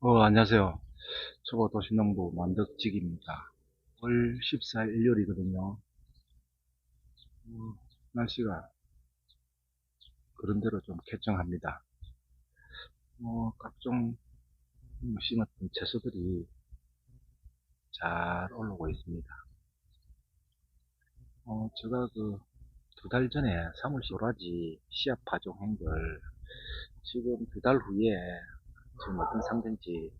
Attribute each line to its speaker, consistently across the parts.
Speaker 1: 어, 안녕하세요. 초보 도시농부 만덕직입니다. 올 14일 일요일이거든요. 어, 날씨가 그런대로 좀 쾌정합니다. 어, 각종 심었던 채소들이 잘 올라오고 있습니다. 어, 제가 그 두 달 전에 사물시 도라지 씨앗 파종한 걸 지금 두 달 후에 지금 어떤 상태인지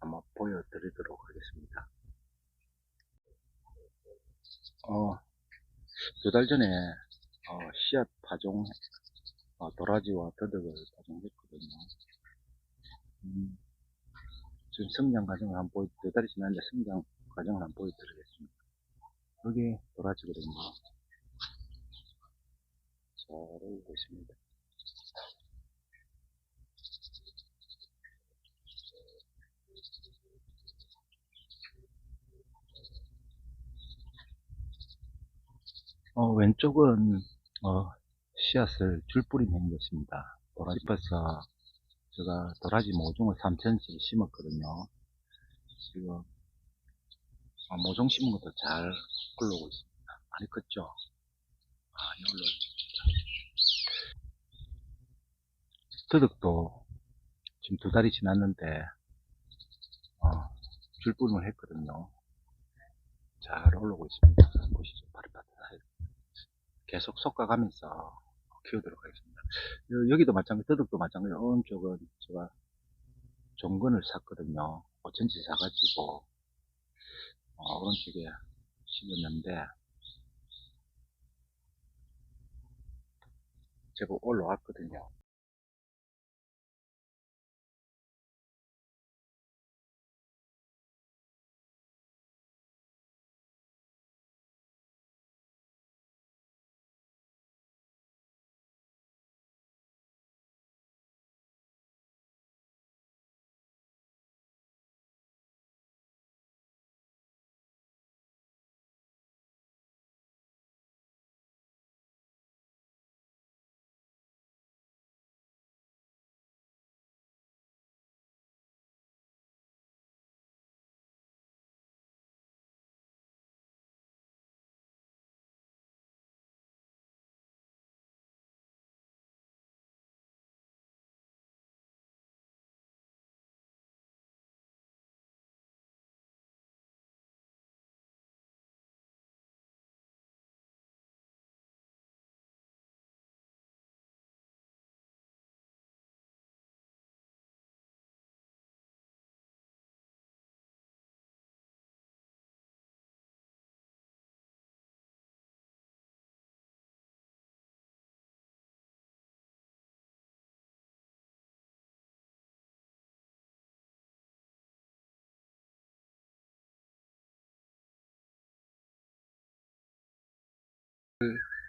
Speaker 1: 한번 보여드리도록 하겠습니다. 어, 두 달 전에 어, 씨앗 파종 어, 도라지와 더덕을 파종했거든요. 음, 지금 성장 과정을 한번 보여, 두 달이 지났는데 성장 과정을 한번 보여드리겠습니다. 여기 도라지거든요. 잘 오고 있습니다. 어, 왼쪽은 어, 씨앗을 줄 뿌리는 것입니다. 도라지버섯 제가 도라지 모종을 3cm 심었거든요. 지금 어, 모종 심은 것도 잘 올라오고 있습니다. 많이 컸죠? 많이 올라오고 더덕도 지금 두 달이 지났는데 어, 줄 뿌림을 했거든요. 잘 올라오고 있습니다. 보시죠. 파릇파릇하게. 계속 솎아가면서 키우도록 하겠습니다. 여- 여기도 마찬가지, 더덕도 마찬가지, 오른쪽은 제가 종근을 샀거든요. 5cm 사가지고, 어, 오른쪽에 심었는데, 제법 올라왔거든요.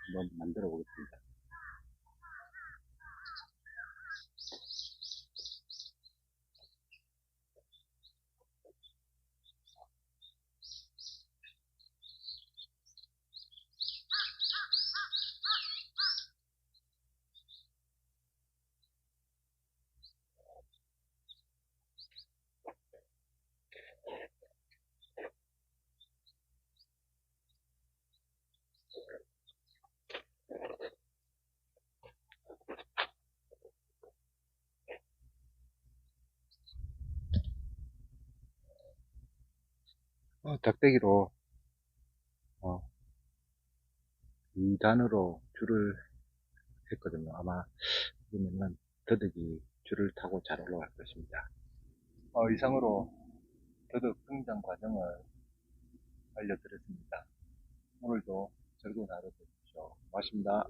Speaker 1: 한번 만들어 보겠습니다. 어, 닭대기로 어, 2단으로 줄을 했거든요. 아마 그러면은 더덕이 줄을 타고 잘 올라갈 것입니다. 어, 이상으로 더덕 성장 과정을 알려드렸습니다. 오늘도 즐거운 하루 되십시오. 고맙습니다.